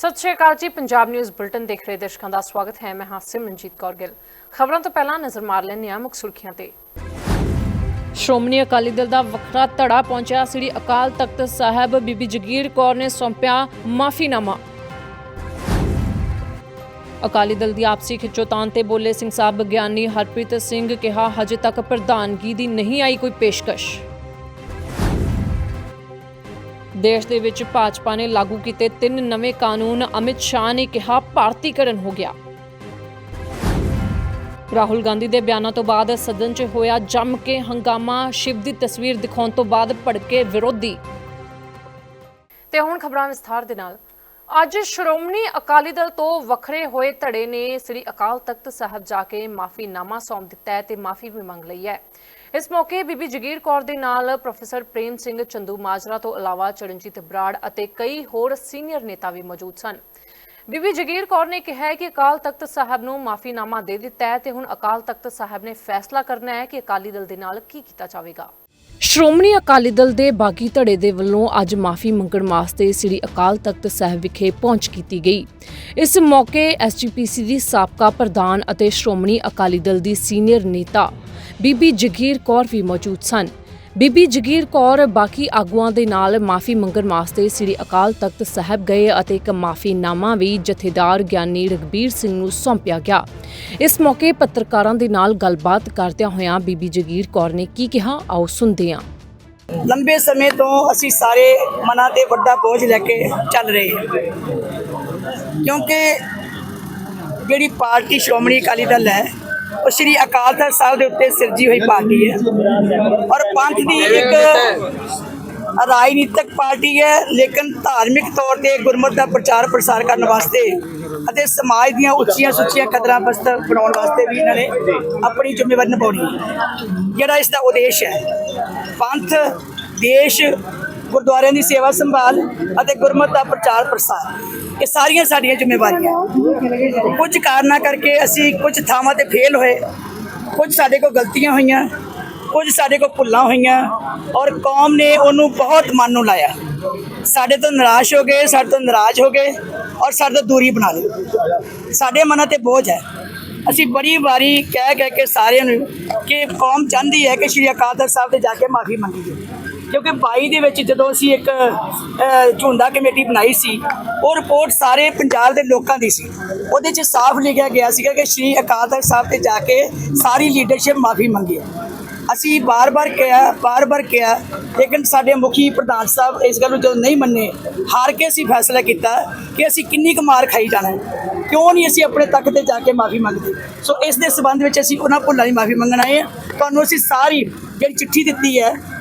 ਸਤਿ ਸ਼੍ਰੀ ਅਕਾਲ ਜੀ, Punjab news bulletin ਦੇਖ ਰਹੇ ਦਰਸ਼ਕਾਂ ਦਾ ਸਵਾਗਤ ਹੈ। ਮੈਂ ਹਾਂ ਸਿਮਰਨਜੀਤ ਕੌਰ ਗਿੱਲ। ਖਬਰਾਂ ਤੋਂ ਪਹਿਲਾਂ ਨਜ਼ਰ ਮਾਰ ਲੈਂਦੇ ਹਾਂ ਮੁੱਖ ਸੁਰਖੀਆਂ ਤੇ। ਸ਼੍ਰੋਮਣੀ ਅਕਾਲੀ ਦਲ ਦਾ ਵੱਖਰਾ ਧੜਾ ਪਹੁੰਚਿਆ। ਸ੍ਰੀ ਅਕਾਲ ਤਖਤ ਸਾਹਿਬ ਬੀਬੀ ਜਗੀਰ ਕੌਰ ਨੇ ਸੌਂਪਿਆ ਮਾਫੀਨਾਮਾ। ਅਕਾਲੀ ਦਲ ਦੀ ਆਪਸੀ ਖਿੱਚੋਤਾਨ ਤੇ ਬੋਲੇ ਸਿੰਘ ਸਾਹਿਬ ਗਿਆਨੀ ਹਰਪ੍ਰੀਤ ਸਿੰਘ ਕਿਹਾ, ਹਜੇ ਤੱਕ ਪ੍ਰਧਾਨਗੀ ਦੀ ਨਹੀਂ ਆਈ ਕੋਈ ਪੇਸ਼ਕਸ਼। ਦੇਸ਼ ਦੇ ਵਿੱਚ ਭਾਜਪਾ ਨੇ ਲਾਗੂ ਕੀਤੇ ਤਿੰਨ ਨਵੇਂ ਕਾਨੂੰਨ, ਅਮਿਤ ਸ਼ਾਹ ਨੇ ਕਿਹਾ ਭਾਰਤੀਕਰਨ ਹੋ ਗਿਆ। ਰਾਹੁਲ ਗਾਂਧੀ ਦੇ ਬਿਆਨਾਂ ਤੋਂ ਬਾਅਦ ਸਦਨ 'ਚ ਹੋਇਆ ਜੰਮ ਕੇ ਹੰਗਾਮਾ, ਸ਼ਿਵ ਦੀ ਤਸਵੀਰ ਦਿਖਾਉਣ ਤੋਂ ਬਾਅਦ ਭੜਕੇ ਵਿਰੋਧੀ। ਤੇ ਹੁਣ ਖਬਰਾਂ ਵਿਸਥਾਰ ਦੇ ਨਾਲ। ਅੱਜ ਸ਼੍ਰੋਮਣੀ ਅਕਾਲੀ ਦਲ ਤੋਂ ਵੱਖਰੇ ਹੋਏ ਧੜੇ ਨੇ ਸ੍ਰੀ ਅਕਾਲ ਤਖਤ ਸਾਹਿਬ ਜਾ ਕੇ ਮਾਫੀਨਾਮਾ ਸੌਂਪ ਦਿੱਤਾ ਹੈ ਤੇ ਮਾਫੀ ਵੀ ਮੰਗ ਲਈ ਹੈ। ਇਸ ਮੌਕੇ ਬੀਬੀ ਜਗੀਰ ਕੌਰ ਦੇ ਨਾਲ ਪ੍ਰੋਫੈਸਰ ਪ੍ਰੇਮ ਸਿੰਘ ਚੰਦੂ ਮਾਜਰਾ ਤੋਂ ਇਲਾਵਾ ਚਰਨਜੀਤ ਬਰਾੜ ਅਤੇ ਕਈ ਹੋਰ ਸੀਨੀਅਰ ਨੇਤਾ ਵੀ ਮੌਜੂਦ ਸਨ। ਬੀਬੀ ਜਗੀਰ ਕੌਰ ਨੇ ਕਿਹਾ ਕਿ ਅਕਾਲ ਤਖਤ ਸਾਹਿਬ ਨੂੰ ਮਾਫੀਨਾਮਾ ਦੇ ਦਿੱਤਾ ਹੈ ਤੇ ਹੁਣ ਅਕਾਲ ਤਖਤ ਸਾਹਿਬ ਨੇ ਫੈਸਲਾ ਕਰਨਾ ਹੈ ਕਿ ਅਕਾਲੀ ਦਲ ਦੇ ਨਾਲ ਕੀ ਕੀਤਾ ਜਾਵੇਗਾ। ਸ਼੍ਰੋਮਣੀ ਅਕਾਲੀ ਦਲ ਦੇ ਬਾਗੀ ਧੜੇ ਦੇ ਵੱਲੋਂ ਅੱਜ ਮਾਫੀ ਮੰਗਣ ਵਾਸਤੇ ਸ੍ਰੀ ਅਕਾਲ ਤਖਤ ਸਾਹਿਬ ਵਿਖੇ ਪਹੁੰਚ ਕੀਤੀ ਗਈ। ਇਸ ਮੌਕੇ ਐਸਜੀਪੀਸੀ ਦੀ ਸਾਬਕਾ ਪ੍ਰਧਾਨ ਅਤੇ ਸ਼੍ਰੋਮਣੀ ਅਕਾਲੀ ਦਲ ਦੀ ਸੀਨੀਅਰ ਨੇਤਾ ਬੀਬੀ ਜਗੀਰ ਕੌਰ ਵੀ ਮੌਜੂਦ ਸਨ। ਬੀਬੀ ਜਗੀਰ ਕੌਰ ਬਾਕੀ ਆਗੂਆਂ ਦੇ ਨਾਲ ਮਾਫੀ ਮੰਗਣ ਵਾਸਤੇ ਸ੍ਰੀ ਅਕਾਲ ਤਖਤ ਸਾਹਿਬ ਗਏ ਅਤੇ ਇੱਕ ਮਾਫੀਨਾਮਾ ਵੀ ਜਥੇਦਾਰ ਗਿਆਨੀ ਰਗਬੀਰ ਸਿੰਘ ਨੂੰ ਸੌਂਪਿਆ ਗਿਆ। ਇਸ ਮੌਕੇ ਪੱਤਰਕਾਰਾਂ ਦੇ ਨਾਲ ਗੱਲਬਾਤ ਕਰਦਿਆਂ ਹੋਇਆਂ ਬੀਬੀ ਜਗੀਰ ਕੌਰ ਨੇ ਕੀ ਕਿਹਾ, ਆਓ ਸੁਣਦੇ ਹਾਂ। ਲੰਬੇ ਸਮੇਂ ਤੋਂ ਅਸੀਂ ਸਾਰੇ ਮਨਾਂ ਤੇ ਵੱਡਾ ਬੋਝ ਲੈ ਕੇ ਚੱਲ ਰਹੇ ਹਾਂ। ਕਿਉਂਕਿ ਜਿਹੜੀ ਪਾਰਟੀ ਸ਼੍ਰੋਮਣੀ ਅਕਾਲੀ ਦਲ ਹੈ ਉਹ ਸ੍ਰੀ ਅਕਾਲ ਤਖਤ ਸਾਹਿਬ ਦੇ ਉੱਤੇ ਸਿਰਜੀ ਹੋਈ ਪਾਰਟੀ ਹੈ। ਔਰ ਪੰਥ ਦੀ ਇੱਕ ਰਾਜਨੀਤਿਕ ਪਾਰਟੀ ਹੈ, ਲੇਕਿਨ ਧਾਰਮਿਕ ਤੌਰ ਤੇ ਗੁਰਮਤ ਦਾ ਪ੍ਰਚਾਰ ਪ੍ਰਸਾਰ ਕਰਨ ਵਾਸਤੇ ਅਤੇ ਸਮਾਜ ਦੀਆਂ ਉੱਚੀਆਂ ਸੁੱਚੀਆਂ ਕਦਰਾਂ ਬਸਤਰ ਬਣਾਉਣ ਵਾਸਤੇ ਵੀ ਇਹਨਾਂ ਨੇ ਆਪਣੀ ਜ਼ਿੰਮੇਵਾਰੀ ਨਿਭਾਉਣੀ ਜਿਹੜਾ ਇਸ ਦਾ ਉਦੇਸ਼ ਹੈ, ਪੰਥ, ਦੇਸ਼, ਗੁਰਦੁਆਰਿਆਂ ਦੀ ਸੇਵਾ ਸੰਭਾਲ ਅਤੇ ਗੁਰਮਤ ਦਾ ਪ੍ਰਚਾਰ ਪ੍ਰਸਾਰ। ਇਹ ਸਾਰੀਆਂ ਸਾਡੀਆਂ ਜ਼ਿੰਮੇਵਾਰੀਆਂ। ਕੁਝ ਕਾਰਨਾਂ ਕਰਕੇ ਅਸੀਂ ਕੁਝ ਥਾਵਾਂ ਤੇ ਫੇਲ ਹੋਏ। ਕੁਝ ਸਾਡੇ ਕੋਲ ਗਲਤੀਆਂ ਹੋਈਆਂ, ਕੁਝ ਸਾਡੇ ਕੋਲ ਭੁੱਲਾਂ ਹੋਈਆਂ ਔਰ ਕੌਮ ਨੇ ਉਹਨੂੰ ਬਹੁਤ ਮਨ ਨੂੰ ਲਾਇਆ। ਸਾਡੇ ਤੋਂ ਨਿਰਾਸ਼ ਹੋ ਗਏ, ਸਾਡੇ ਤੋਂ ਨਾਰਾਜ਼ ਹੋ ਗਏ ਔਰ ਸਾਡੇ ਤੋਂ ਦੂਰੀ ਬਣਾ ਲਈ। ਸਾਡੇ ਮਨਾਂ ਤੇ ਬੋਝ ਹੈ। ਅਸੀਂ ਬੜੀ ਵਾਰੀ ਕਹਿ ਕਹਿ ਕੇ ਸਾਰਿਆਂ ਨੂੰ ਕਿ ਕੌਮ ਚਾਹੁੰਦੀ ਹੈ ਕਿ ਸ਼੍ਰੀ ਅਕਾਲ ਤਖਤ ਸਾਹਿਬ ਤੇ ਜਾ ਕੇ ਮਾਫੀ ਮੰਗੀਏ ਕਿਉਂਕਿ 22 ਦੇ ਵਿੱਚ ਜਦੋਂ ਅਸੀਂ ਇੱਕ ਅ, ਕਮੇਟੀ ਬਣਾਈ ਸੀ ਉਹ ਰਿਪੋਰਟ ਸਾਰੇ ਪੰਜਾਬ ਦੇ ਲੋਕਾਂ ਦੀ ਸੀ। ਉਹਦੇ 'ਚ ਸਾਫ਼ ਲਿਖਿਆ ਗਿਆ ਸੀਗਾ ਕਿ ਸ਼੍ਰੀ ਅਕਾਲ ਤਖਤ ਸਾਹਿਬ ਤੇ ਜਾ ਕੇ ਸਾਰੀ ਲੀਡਰਸ਼ਿਪ ਮਾਫੀ ਮੰਗੀ ਅਸੀਂ ਬਾਰ-ਬਾਰ ਕਿਹਾ ਬਾਰ-ਬਾਰ ਕਿਹਾ ਲੇਕਿਨ ਸਾਡੇ ਮੁਖੀ ਪ੍ਰਧਾਨ ਸਾਹਿਬ ਇਸ ਗੱਲ ਨੂੰ ਜਦੋਂ ਨਹੀਂ ਮੰਨੇ ਹਾਰ ਕੇ ਅਸੀਂ ਫੈਸਲਾ ਕੀਤਾ ਕਿ ਅਸੀਂ ਕਿੰਨੀ ਕੁ ਮਾਰ ਖਾਈ ਜਾਣਾ ਕਿਉਂ ਨਹੀਂ ਅਸੀਂ ਆਪਣੇ ਤੱਕ ਤੇ ਜਾ ਕੇ ਮਾਫੀ ਮੰਗਦੇ? ਸੋ ਇਸ ਦੇ ਸਬੰਧ ਵਿੱਚ ਅਸੀਂ ਉਹਨਾਂ ਭੁੱਲਾਂ ਦੀ ਮਾਫੀ ਮੰਗਣ ਆਏ ਹਾਂ। ਤੁਹਾਨੂੰ ਅਸੀਂ ਸਾਰੀ ਜਿਹੜੀ ਚਿੱਠੀ ਦਿੱਤੀ ਹੈ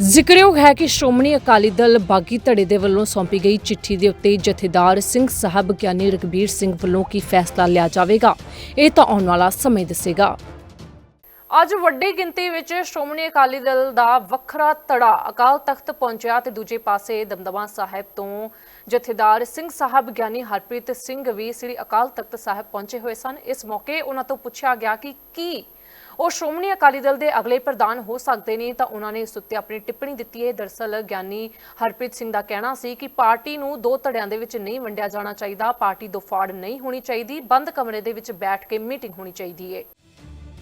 ਜ਼ਿਕਰਯੋਗ ਹੈ ਕਿ ਸ਼੍ਰੋਮਣੀ ਅਕਾਲੀ ਦਲ ਬਾਗੀ ਧੜੇ ਦੇ ਵੱਲੋਂ ਸੌਂਪੀ ਗਈ ਚਿੱਠੀ ਦੇ ਉੱਤੇ ਜਥੇਦਾਰ ਸਿੰਘ ਸਾਹਿਬ ਗਿਆਨੀ ਰਗਬੀਰ ਸਿੰਘ ਵੱਲੋਂ ਕੀ ਫੈਸਲਾ ਲਿਆ ਜਾਵੇਗਾ, ਇਹ ਤਾਂ ਆਉਣ ਵਾਲਾ ਸਮੇਂ ਦੱਸੇਗਾ। ਅੱਜ ਵੱਡੀ ਗਿਣਤੀ ਵਿੱਚ ਸ਼੍ਰੋਮਣੀ ਅਕਾਲੀ ਦਲ ਦਾ ਵੱਖਰਾ ਧੜਾ ਅਕਾਲ ਤਖਤ ਪਹੁੰਚਿਆ ਤੇ ਦੂਜੇ ਪਾਸੇ ਦਮਦਮਾ ਸਾਹਿਬ ਤੋਂ ਜਥੇਦਾਰ ਸਿੰਘ ਸਾਹਿਬ ਗਿਆਨੀ ਹਰਪ੍ਰੀਤ ਸਿੰਘ ਵੀ ਸ੍ਰੀ ਅਕਾਲ ਤਖਤ ਸਾਹਿਬ ਪਹੁੰਚੇ ਹੋਏ ਸਨ। ਇਸ ਮੌਕੇ ਉਹਨਾਂ ਤੋਂ ਪੁੱਛਿਆ ਗਿਆ ਕਿ ਕੀ ਉਹ ਸ਼੍ਰੋਮਣੀ ਅਕਾਲੀ ਦਲ ਦੇ ਅਗਲੇ ਪ੍ਰਧਾਨ ਹੋ ਸਕਦੇ ਨੇ, ਤਾਂ ਉਹਨਾਂ ਨੇ ਇਸ ਉੱਤੇ ਆਪਣੀ ਟਿੱਪਣੀ ਦਿੱਤੀ ਹੈ। ਦਰਸਲ ਗਿਆਨੀ ਹਰਪ੍ਰੀਤ ਸਿੰਘ ਦਾ ਕਹਿਣਾ ਸੀ ਕਿ ਪਾਰਟੀ ਨੂੰ ਦੋ ਧੜਿਆਂ ਦੇ ਵਿੱਚ ਨਹੀਂ ਵੰਡਿਆ ਜਾਣਾ ਚਾਹੀਦਾ, ਪਾਰਟੀ ਦੋ ਫਾੜ ਨਹੀਂ ਹੋਣੀ ਚਾਹੀਦੀ, ਬੰਦ ਕਮਰੇ ਦੇ ਵਿੱਚ ਬੈਠ ਕੇ ਮੀਟਿੰਗ ਹੋਣੀ ਚਾਹੀਦੀ ਹੈ।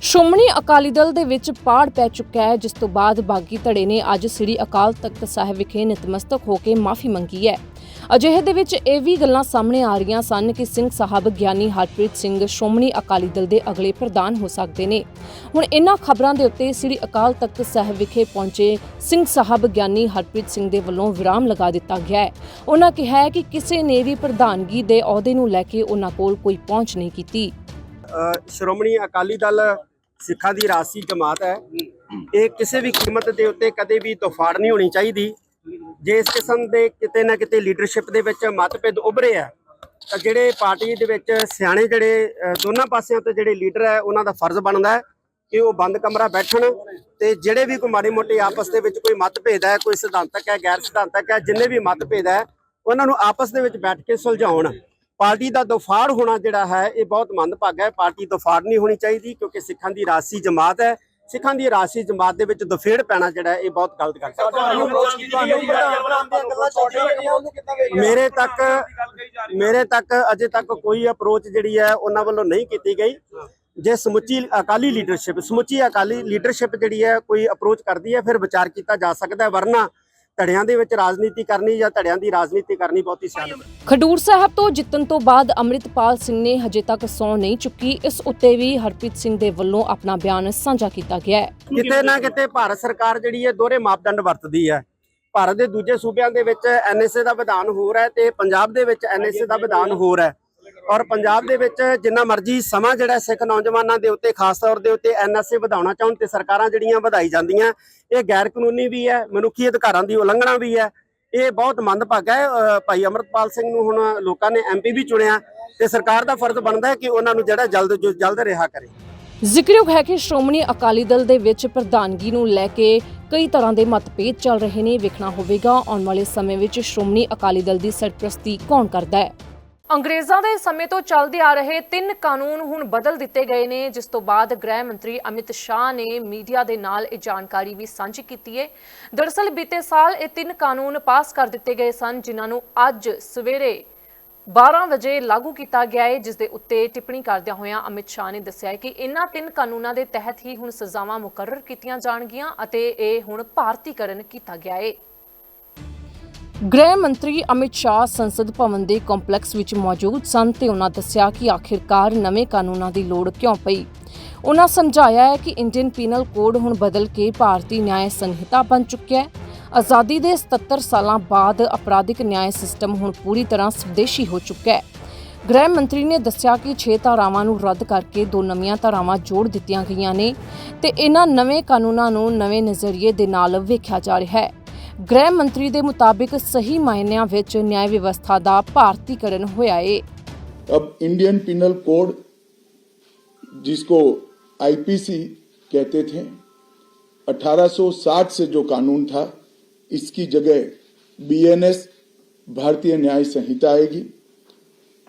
ਸ਼੍ਰੋਮਣੀ ਅਕਾਲੀ ਦਲ ਦੇ ਵਿੱਚ ਪਾੜ ਪੈ ਚੁੱਕਾ ਹੈ, ਜਿਸ ਤੋਂ ਬਾਅਦ ਬਾਗੀ ਧੜੇ ਨੇ ਅੱਜ ਸ੍ਰੀ ਅਕਾਲ ਤਖਤ ਸਾਹਿਬ ਵਿਖੇ ਨਤਮਸਤਕ ਹੋ ਕੇ ਮਾਫੀ ਮੰਗੀ ਹੈ। ਅਜਿਹੇ ਦੇ ਵਿੱਚ ਇਹ ਵੀ ਗੱਲਾਂ ਸਾਹਮਣੇ ਆ ਰਹੀਆਂ ਸਨ ਕਿ ਸਿੰਘ ਸਾਹਿਬ ਗਿਆਨੀ ਹਰਪ੍ਰੀਤ ਸਿੰਘ ਸ਼੍ਰੋਮਣੀ ਅਕਾਲੀ ਦਲ ਦੇ ਅਗਲੇ ਪ੍ਰਧਾਨ ਹੋ ਸਕਦੇ ਨੇ। ਹੁਣ ਇਹਨਾਂ ਖਬਰਾਂ ਦੇ ਉੱਤੇ ਸ੍ਰੀ ਅਕਾਲ ਤਖਤ ਸਾਹਿਬ ਵਿਖੇ ਪਹੁੰਚੇ ਸਿੰਘ ਸਾਹਿਬ ਗਿਆਨੀ ਹਰਪ੍ਰੀਤ ਸਿੰਘ ਦੇ ਵੱਲੋਂ ਵਿਰਾਮ ਲਗਾ ਦਿੱਤਾ ਗਿਆ ਹੈ। ਉਹਨਾਂ ਕਿਹਾ ਕਿ ਕਿਸੇ ਨੇ ਵੀ ਪ੍ਰਧਾਨਗੀ ਦੇ ਅਹੁਦੇ ਨੂੰ ਲੈ ਕੇ ਉਹਨਾਂ ਕੋਲ ਕੋਈ ਪਹੁੰਚ ਨਹੀਂ ਕੀਤੀ। ਸ਼੍ਰੋਮਣੀ ਅਕਾਲੀ ਦਲ ਸਿੱਖਾਂ ਦੀ ਰਾਸੀ ਜਮਾਤ ਹੈ। ਇਹ ਕਿਸੇ ਵੀ ਕੀਮਤ ਦੇ ਉੱਤੇ ਕਦੇ ਵੀ ਤੋਫਾੜ ਨਹੀਂ ਹੋਣੀ ਚਾਹੀਦੀ। ਜੇ ਇਸ ਕਿਸਮ ਦੇ ਕਿਤੇ ਨਾ ਕਿਤੇ ਲੀਡਰਸ਼ਿਪ ਦੇ ਵਿੱਚ ਮਤਭੇਦ ਉਭਰੇ ਆ, ਤਾਂ ਜਿਹੜੇ ਪਾਰਟੀ ਦੇ ਵਿੱਚ ਸਿਆਣੇ ਜਿਹੜੇ ਦੋਨਾਂ ਪਾਸਿਆਂ ਤੋਂ ਜਿਹੜੇ ਲੀਡਰ ਹੈ, ਉਹਨਾਂ ਦਾ ਫਰਜ਼ ਬਣਦਾ ਹੈ ਕਿ ਉਹ ਬੰਦ ਕਮਰਾ ਬੈਠਣ ਤੇ ਜਿਹੜੇ ਵੀ ਕੋਈ ਮਾੜੀ ਮੋਟੀ ਆਪਸ ਦੇ ਵਿੱਚ ਕੋਈ ਮਤਭੇਦ ਹੈ, ਕੋਈ ਸਿਧਾਂਤਕ ਹੈ, ਗੈਰ ਸਿਧਾਂਤਕ ਹੈ, ਜਿੰਨੇ ਵੀ ਮਤਭੇਦ ਹੈ, ਉਹਨਾਂ ਨੂੰ ਆਪਸ ਦੇ ਵਿੱਚ ਬੈਠ ਕੇ ਸੁਲਝਾਉਣ। ਪਾਰਟੀ ਦਾ ਦਫਾੜ ਹੋਣਾ ਜਿਹੜਾ ਹੈ ਇਹ ਬਹੁਤ ਮੰਦਭਾਗਾ ਹੈ। ਪਾਰਟੀ ਦਫਾੜ ਨਹੀਂ ਹੋਣੀ ਚਾਹੀਦੀ ਕਿਉਂਕਿ ਸਿੱਖਾਂ ਦੀ ਰਾਸੀ ਜਮਾਤ ਹੈ। ਸਿੱਖਾਂ ਦੀ ਰਾਸੀ ਜਮਾਤ ਦੇ ਵਿੱਚ ਦਫੇੜ ਪੈਣਾ ਜਿਹੜਾ ਇਹ ਬਹੁਤ ਗਲਤ ਗੱਲ ਹੈ। ਮੇਰੇ ਤੱਕ ਮੇਰੇ ਤੱਕ ਅਜੇ ਤੱਕ ਕੋਈ ਅਪਰੋਚ ਜਿਹੜੀ ਹੈ ਉਹਨਾਂ ਵੱਲੋਂ ਨਹੀਂ ਕੀਤੀ ਗਈ। ਜੇ ਸਮੁੱਚੀ ਅਕਾਲੀ ਲੀਡਰਸ਼ਿਪ ਸਮੁੱਚੀ ਅਕਾਲੀ ਲੀਡਰਸ਼ਿਪ ਜਿਹੜੀ ਹੈ ਕੋਈ ਅਪਰੋਚ ਕਰਦੀ ਹੈ ਫਿਰ ਵਿਚਾਰ ਕੀਤਾ ਜਾ ਸਕਦਾ ਹੈ। ਵਰਨਾ ਧੜਿਆਂ ਦੇ ਵਿੱਚ ਰਾਜਨੀਤੀ ਕਰਨੀ ਜਾਂ ਧੜਿਆਂ ਦੀ ਰਾਜਨੀਤੀ ਕਰਨੀ ਬਹੁਤੀ ਸਿਆਣਪ ਖਡੂਰ ਸਾਹਿਬ ਤੋਂ ਜਿੱਤਣ ਤੋਂ ਬਾਅਦ ਅੰਮ੍ਰਿਤਪਾਲ ਸਿੰਘ ਨੇ ਹਜੇ ਤੱਕ ਸੌਂ ਨਹੀਂ ਚੁੱਕੀ। ਇਸ ਉੱਤੇ ਵੀ ਹਰਪ੍ਰੀਤ ਸਿੰਘ ਦੇ ਵੱਲੋਂ ਆਪਣਾ ਬਿਆਨ ਸਾਂਝਾ ਕੀਤਾ ਗਿਆ ਹੈ। ਕਿਤੇ ਨਾ ਕਿਤੇ ਭਾਰਤ ਸਰਕਾਰ ਜਿਹੜੀ ਹੈ ਦੋਹਰੇ ਮਾਪਦੰਡ ਵਰਤਦੀ ਹੈ। ਭਾਰਤ ਦੇ ਦੂਜੇ ਸੂਬਿਆਂ ਦੇ ਵਿੱਚ ਐਨਐਸਏ ਦਾ ਵਿਧਾਨ ਹੋਰ ਹੈ ਤੇ ਪੰਜਾਬ ਦੇ ਵਿੱਚ ਐਨਐਸਏ ਦਾ ਵਿਧਾਨ ਹੋਰ ਹੈ। ਔਰ ਪੰਜਾਬ ਦੇ ਵਿੱਚ ਜਿੰਨਾ ਮਰਜ਼ੀ ਸਮਾਂ ਜਿਹੜਾ ਸਿੱਖ ਨੌਜਵਾਨਾਂ ਦੇ ਉੱਤੇ ਖਾਸ ਤੌਰ ਦੇ ਉੱਤੇ ਐਨਐਸਏ ਵਧਾਉਣਾ ਚਾਹੁਣ ਤੇ ਸਰਕਾਰਾਂ ਜਿਹੜੀਆਂ ਵਧਾਈ ਜਾਂਦੀਆਂ ਇਹ ਗੈਰ ਕਾਨੂੰਨੀ ਵੀ ਹੈ, ਮਨੁੱਖੀ ਅਧਿਕਾਰਾਂ ਦੀ ਉਲੰਘਣਾ ਵੀ ਹੈ। ਇਹ ਬਹੁਤ ਮੰਦਭਾਗਾ ਹੈ ਭਾਈ ਅਮਰਤਪਾਲ ਸਿੰਘ ਨੂੰ ਹੁਣ ਲੋਕਾਂ ਨੇ ਐਮਪੀ ਵੀ ਚੁਣਿਆ ਤੇ ਸਰਕਾਰ ਦਾ ਫਰਜ਼ ਬਣਦਾ ਹੈ ਕਿ ਉਹਨਾਂ ਨੂੰ ਜਿਹੜਾ ਜਲਦ ਜਲਦ ਰਿਹਾ ਕਰੇ। ਜ਼ਿਕਰਯੋਗ ਹੈ ਕਿ ਸ਼੍ਰੋਮਣੀ ਅਕਾਲੀ ਦਲ ਦੇ ਵਿੱਚ ਪ੍ਰਧਾਨਗੀ ਨੂੰ ਲੈ ਕੇ ਕਈ ਤਰ੍ਹਾਂ ਦੇ ਮਤਭੇਦ ਚੱਲ ਰਹੇ ਨੇ, ਵੇਖਣਾ ਹੋਵੇਗਾ। ਆਉਣ ਵਾਲੇ ਸਮੇਂ ਵਿੱਚ ਸ਼੍ਰੋਮਣੀ ਅਕਾਲੀ ਦਲ ਦੀ ਸਰਪ੍ਰਸਤੀ ਕੌਣ ਕਰਦਾ ਹੈ? ਅੰਗਰੇਜ਼ਾਂ ਦੇ ਸਮੇਂ ਤੋਂ ਚੱਲਦੇ ਆ ਰਹੇ ਤਿੰਨ ਕਾਨੂੰਨ ਹੁਣ ਬਦਲ ਦਿੱਤੇ ਗਏ ਨੇ, ਜਿਸ ਤੋਂ ਬਾਅਦ ਗ੍ਰਹਿ ਮੰਤਰੀ ਅਮਿਤ ਸ਼ਾਹ ਨੇ ਮੀਡੀਆ ਦੇ ਨਾਲ ਇਹ ਜਾਣਕਾਰੀ ਵੀ ਸਾਂਝੀ ਕੀਤੀ ਹੈ ਦਰਅਸਲ ਬੀਤੇ ਸਾਲ ਇਹ ਤਿੰਨ ਕਾਨੂੰਨ ਪਾਸ ਕਰ ਦਿੱਤੇ ਗਏ ਸਨ, ਜਿਨ੍ਹਾਂ ਨੂੰ ਅੱਜ ਸਵੇਰੇ 12 ਵਜੇ ਲਾਗੂ ਕੀਤਾ ਗਿਆ ਹੈ ਜਿਸ ਦੇ ਉੱਤੇ ਟਿੱਪਣੀ ਕਰਦਿਆਂ ਹੋਇਆਂ ਅਮਿਤ ਸ਼ਾਹ ਨੇ ਦੱਸਿਆ ਕਿ ਇਨ੍ਹਾਂ ਤਿੰਨ ਕਾਨੂੰਨਾਂ ਦੇ ਤਹਿਤ ਹੀ ਹੁਣ ਸਜ਼ਾਵਾਂ ਮੁਕਰਰ ਕੀਤੀਆਂ ਜਾਣਗੀਆਂ ਅਤੇ ਇਹ ਹੁਣ ਭਾਰਤੀਕਰਨ ਕੀਤਾ ਗਿਆ ਹੈ ਗ੍ਰਹਿ ਮੰਤਰੀ ਅਮਿਤ ਸ਼ਾਹ ਸੰਸਦ ਭਵਨ ਦੇ ਕੰਪਲੈਕਸ ਵਿੱਚ ਮੌਜੂਦ ਸਨ ਤੇ ਉਹਨਾਂ ਦੱਸਿਆ ਕਿ ਆਖਿਰਕਾਰ ਨਵੇਂ ਕਾਨੂੰਨਾਂ ਦੀ ਲੋੜ ਕਿਉਂ ਪਈ। ਉਹਨਾਂ ਸਮਝਾਇਆ ਹੈ ਕਿ ਇੰਡੀਅਨ ਪੀਨਲ ਕੋਡ ਹੁਣ ਬਦਲ ਕੇ ਭਾਰਤੀ ਨਿਆਂ ਸੰਹਿਤਾ ਬਣ ਚੁੱਕਿਆ ਹੈ। ਆਜ਼ਾਦੀ ਦੇ 77 ਸਾਲਾਂ ਬਾਅਦ ਅਪਰਾਧਿਕ ਨਿਆਂ ਸਿਸਟਮ ਹੁਣ ਪੂਰੀ ਤਰ੍ਹਾਂ ਸਵਦੇਸ਼ੀ ਹੋ ਚੁੱਕਾ ਹੈ। ਗ੍ਰਹਿ ਮੰਤਰੀ ਨੇ ਦੱਸਿਆ ਕਿ 6 ਧਾਰਾਵਾਂ ਨੂੰ ਰੱਦ ਕਰਕੇ ਦੋ ਨਵੀਆਂ ਧਾਰਾਵਾਂ ਜੋੜ ਦਿੱਤੀਆਂ ਗਈਆਂ ਨੇ ਤੇ ਇਹਨਾਂ ਨਵੇਂ ਕਾਨੂੰਨਾਂ ਨੂੰ ਨਵੇਂ ਨਜ਼ਰੀਏ ਦੇ ਨਾਲ ਵੇਖਿਆ ਜਾ ਰਿਹਾ ਹੈ। ਗ੍ਰਹਿ ਮੰਤਰੀ ਦੇ ਮੁਤਾਬਿਕ ਸਹੀ ਮਾਇਨਿਆਂ ਵਿੱਚ ਨਿਆਂ ਵਿਵਸਥਾ ਦਾ ਭਾਰਤੀਕਰਨ ਹੋਇਆ ਏ अब इंडियन पिनल कोड जिसको आईपीसी कहते थे 1860 से जो कानून था इसकी जगह बीएनएस भारतीय न्याय संहिता आएगी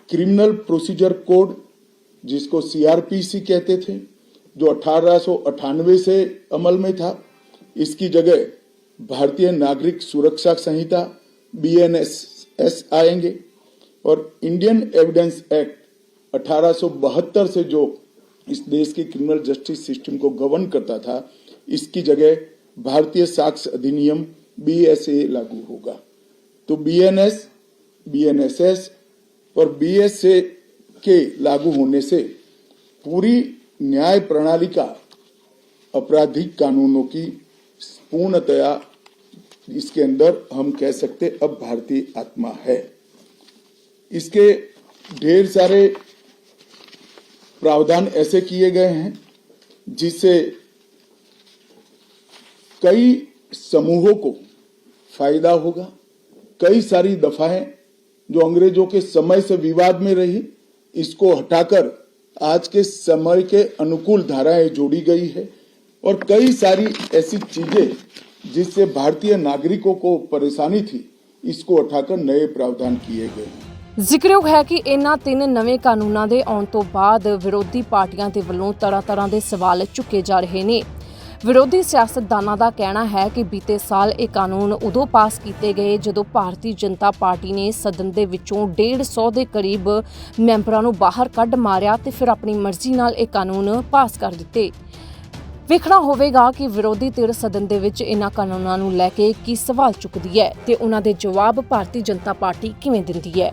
क्रिमिनल प्रोसीजर कोड जिसको सीआरपीसी कहते थे जो अठारह से अमल में था इसकी जगह Bharatiya Nagarik Suraksha Sanhita B N S S आएँगे और इंडियन एविडेंस एक्ट 1872 से जो इस देश की क्रिमिनल जस्टिस सिस्टम को गवर्न करता था, इसकी जगह भारतीय साक्ष्य अधिनियम बी एस ए लागू होगा। तो B N S B N S S और बी एस ए के लागू होने से पूरी न्याय प्रणाली का आपराधिक कानूनों की पूर्णतया इसके अंदर हम कह सकते अब भारतीय आत्मा है। इसके ढेर सारे प्रावधान ऐसे किए गए हैं, जिससे कई समूहों को फ़ायदा होगा, कई सारी दफाएँ जो अंग्रेज़ों के समय से विवाद में रही, इसको हटाकर आज के समय के अनुकूल धाराएँ जोड़ी गई है। और कई सारी ऐसी चीजें जिससे भारतीय नागरिकों को परेशानी थी इसको हटाकर नए प्रावधान किए गए हैं ਜ਼ਿਕਰਯੋਗ ਹੈ ਕਿ ਇਹਨਾਂ ਤਿੰਨ ਨਵੇਂ ਕਾਨੂੰਨਾਂ ਦੇ ਆਉਣ ਤੋਂ ਬਾਅਦ ਵਿਰੋਧੀ ਪਾਰਟੀਆਂ ਦੇ ਵੱਲੋਂ ਤਰ੍ਹਾਂ-ਤਰ੍ਹਾਂ ਦੇ ਸਵਾਲ ਚੁੱਕੇ ਜਾ ਰਹੇ ਨੇ ਵਿਰੋਧੀ ਸਿਆਸਤਦਾਨਾਂ ਦਾ ਕਹਿਣਾ ਹੈ ਕਿ ਬੀਤੇ ਸਾਲ ਇਹ ਕਾਨੂੰਨ ਉਦੋਂ ਪਾਸ ਕੀਤੇ ਗਏ ਜਦੋਂ ਭਾਰਤੀ ਜਨਤਾ ਪਾਰਟੀ ਨੇ ਸਦਨ ਦੇ ਵਿੱਚੋਂ 150 ਦੇ ਕਰੀਬ ਮੈਂਬਰਾਂ ਨੂੰ ਬਾਹਰ ਕੱਢ ਮਾਰਿਆ ਤੇ ਫਿਰ ਆਪਣੀ ਮਰਜ਼ੀ ਨਾਲ ਇਹ ਕਾਨੂੰਨ ਪਾਸ ਕਰ ਦਿੱਤੇ ਵੇਖਣਾ ਹੋਵੇਗਾ ਕਿ ਵਿਰੋਧੀ ਧਿਰ ਸਦਨ ਦੇ ਵਿੱਚ ਇਹਨਾਂ ਕਾਨੂੰਨਾਂ ਨੂੰ ਲੈ ਕੇ ਕੀ ਸਵਾਲ ਚੁੱਕਦੀ ਹੈ ਤੇ ਉਹਨਾਂ ਦੇ ਜਵਾਬ ਭਾਰਤੀ ਜਨਤਾ ਪਾਰਟੀ ਕਿਵੇਂ ਦਿੰਦੀ ਹੈ।